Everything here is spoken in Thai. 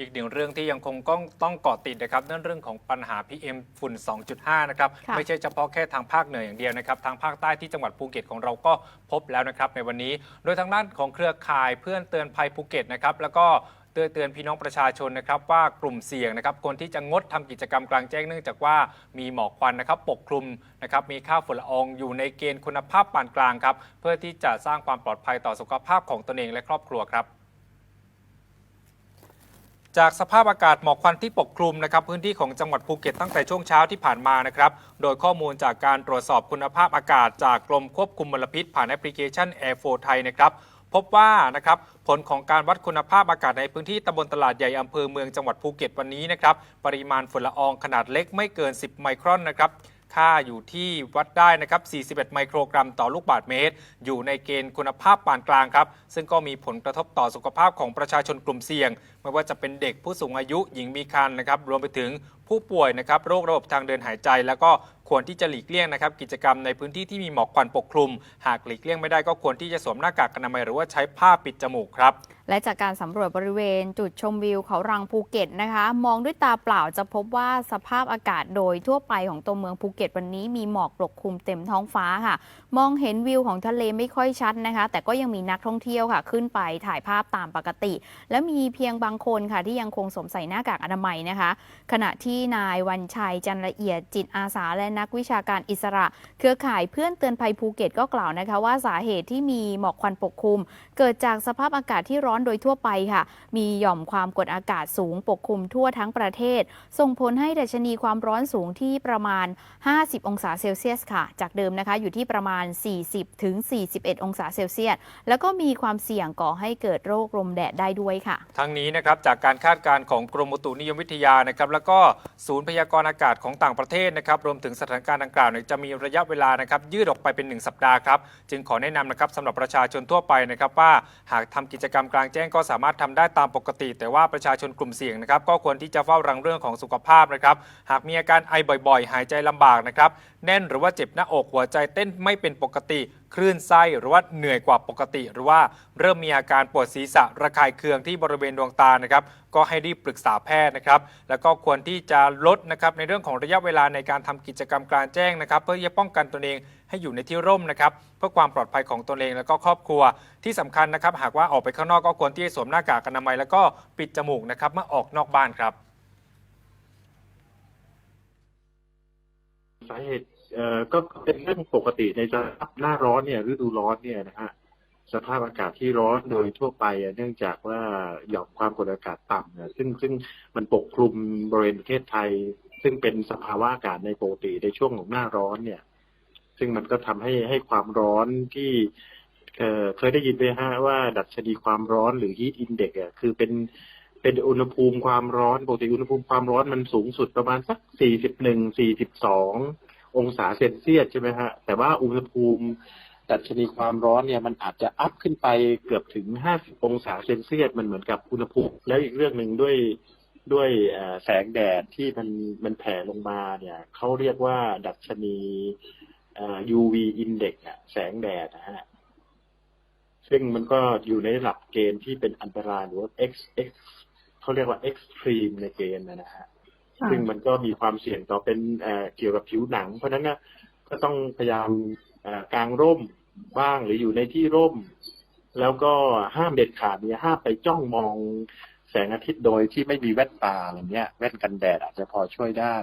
อีกหนึ่งเรื่องที่ยังคงต้องต้องเกาะติดนะครับนั่นเรื่องของปัญหา PM ฝุ่น 2.5 นะครับ ค่ะ ไม่ใช่เฉพาะแค่ทางภาคเหนืออย่างเดียวนะครับ ทางภาคใต้ที่จังหวัดภูเก็ตของเราก็พบแล้วนะครับ ในวันนี้ โดยทางด้านของเครือข่ายเพื่อนเตือนภัยภูเก็ตนะครับ แล้วก็เตือนเตือนพี่น้องประชาชนนะครับว่ากลุ่มเสี่ยงนะครับคนที่จะงดทำกิจกรรมกลางแจ้งเนื่องจากว่ามีหมอกควันนะครับปกคลุมนะครับมีค่าฝุ่นละอองอยู่ในเกณฑ์คุณภาพปานกลางครับเพื่อที่จะสร้างความปลอดภัยต่อสุขภาพของตนเองและครอบครัวครับ จากสภาพอากาศหมอกควันที่ปกคลุมนะครับพื้นที่ของจังหวัดภูเก็ตตั้งแต่ช่วงเช้าที่ผ่านมานะครับโดยข้อมูลจากการตรวจสอบคุณภาพอากาศจากกรมควบคุมมลพิษ ผ่านแอปพลิเคชัน Air 4 ไทยนะครับพบว่านะครับผลของการวัดคุณภาพอากาศในพื้นที่ตำบลตลาดใหญ่อำเภอเมืองจังหวัดภูเก็ตวันนี้นะครับปริมาณฝุ่นละอองขนาดเล็กไม่เกิน 10 ไมครอนนะครับ ค่าอยู่ที่วัดได้นะครับ 41 ไมโครกรัมต่อลูกบาศก์เมตร อยู่ในเกณฑ์คุณภาพปานกลางครับ ซึ่งก็มีผลกระทบต่อสุขภาพของประชาชนกลุ่มเสี่ยง ไม่ว่าจะเป็นเด็กผู้สูงอายุหญิงมีครรภ์นะครับ รวมไปถึงผู้ป่วยนะครับโรคระบบทางเดินหายใจ แล้วก็ควรที่จะหลีกเลี่ยงนะครับ กิจกรรมในพื้นที่ที่มีหมอกควันปกคลุม หากหลีกเลี่ยงไม่ได้ก็ควรที่จะสวมหน้ากากอนามัยหรือว่าใช้ผ้าปิดจมูกครับ และจากการสำรวจบริเวณจุดชมวิวเขารังภูเก็ตนะคะ มองด้วยตาเปล่าจะพบว่าสภาพอากาศโดยทั่วไปของตัวเมืองภูเก็ตวันนี้มีหมอกปกคลุมเต็มท้องฟ้าค่ะ มองเห็นวิวของทะเลไม่ค่อยชัดนะคะ แต่ก็ยังมีนักท่องเที่ยวค่ะ ขึ้นไปถ่ายภาพตามปกติ และมีเพียงบางคนค่ะที่ยังคงสวมใส่หน้ากากอนามัยนะคะ ขณะที่นายวันชัยจันละเอียดจิตอาสาและนักวิชาการอิสระ เครือข่ายเพื่อนเตือนภัยภูเก็ตก็กล่าวนะคะ ว่าสาเหตุที่มีหมอกควันปกคลุม เกิดจากสภาพอากาศที่ร้อนโดยทั่วไปค่ะ มีหย่อมความกดอากาศสูงปกคลุมทั่วทั้งประเทศ ส่งผลให้ดัชนีความร้อนสูงที่ประมาณ 50 องศาเซลเซียสค่ะ จากเดิมนะคะอยู่ที่ประมาณ 40 ถึง 41 องศาเซลเซียส แล้วก็มีความเสี่ยงก่อให้เกิดโรคลมแดดได้ด้วยค่ะ ทั้งนี้นะครับจากการคาดการณ์ของกรมอุตุนิยมวิทยานะครับแล้วก็ศูนย์พยากรณ์อากาศของต่างประเทศนะครับรวมถึงสถานการณ์ดังกล่าวเนี่ยจะมีระยะเวลานะครับยืดออกไปเป็น 1 สัปดาห์ครับจึงขอแนะนำนะครับสำหรับประชาชนทั่วไปนะครับว่าหากทำกิจกรรมกลางแจ้งก็สามารถทำได้ตามปกติ แต่ว่าประชาชนกลุ่มเสี่ยงนะครับก็ควรที่จะเฝ้าระวังเรื่องของสุขภาพนะครับหากมีอาการไอบ่อยๆ หายใจลำบากนะครับแน่นหรือว่าเจ็บหน้าอกหัวใจเต้นไม่เป็นปกติ คลื่นไส้หรือว่าเหนื่อยกว่าปกติ หรือว่าเริ่มมีอาการปวดศีรษะระคายเคืองที่บริเวณดวงตานะครับก็ให้รีบปรึกษาแพทย์นะครับ แล้วก็ควรที่จะลดนะครับในเรื่องของระยะเวลาในการทำกิจกรรมกลางแจ้งนะครับ เพื่อจะป้องกันตนเองให้อยู่ในที่ร่มนะครับ เพื่อความปลอดภัยของตนเองแล้วก็ครอบครัวที่สำคัญนะครับ หากว่าออกไปข้างนอกก็ควรที่จะสวมหน้ากากอนามัย แล้วก็ปิดจมูกนะครับเมื่อออกนอกบ้านครับ สาเหตุ ก็เป็นเรื่องปกติในสภาพหน้าร้อนเนี่ยฤดูร้อนเนี่ยนะฮะสภาพอากาศที่ร้อนโดยทั่วไปอะเนื่องจากว่าหย่อมความกดอากาศต่ำเนี่ยซึ่งซึ่งมันปกคลุมบริเวณประเทศไทย ซึ่งเป็นสภาวะอากาศในปกติในช่วงของหน้าร้อนเนี่ย ซึ่งมันก็ทำให้ให้ความร้อนที่เคยได้ยินไหมฮะว่าดัชนีความร้อนหรือ heat index อะคือเป็นเป็นอุณหภูมิความร้อนปกติอุณหภูมิความร้อนมันสูงสุดประมาณสักสี่สิบหนึ่งสี่สิบส องศาเซนเซียสใช่ไหมฮะ แต่ว่าอุณหภูมิดัชนีความร้อนเนี่ยมันอาจจะอัพขึ้นไปเกือบถึง 50 องศาเซนเซียสมันเหมือนกับอุณหภูมิ แล้วอีกเรื่องหนึ่งด้วยด้วยแสงแดดที่มันมันแผ่ลงมาเนี่ยเขาเรียกว่าดัชนีอ่อ UV index อะแสงแดดนะฮะซึ่งมันก็อยู่ในระดับเกณฑ์ที่เป็นอันตรายหรือว่า X X เขาเรียกว่า extreme ในเกณฑ์นะฮะ ซึ่งมันก็มีความเสี่ยงต่อเป็นเกี่ยวกับผิวหนัง เพราะฉะนั้นก็ต้องพยายามกางร่มบ้างหรืออยู่ในที่ร่ม แล้วก็ห้ามเด็ดขาดเนี่ยห้ามไปจ้องมองแสงอาทิตย์โดยที่ไม่มีแว่นตาอะไรเงี้ย แว่นกันแดดอาจจะพอช่วยได้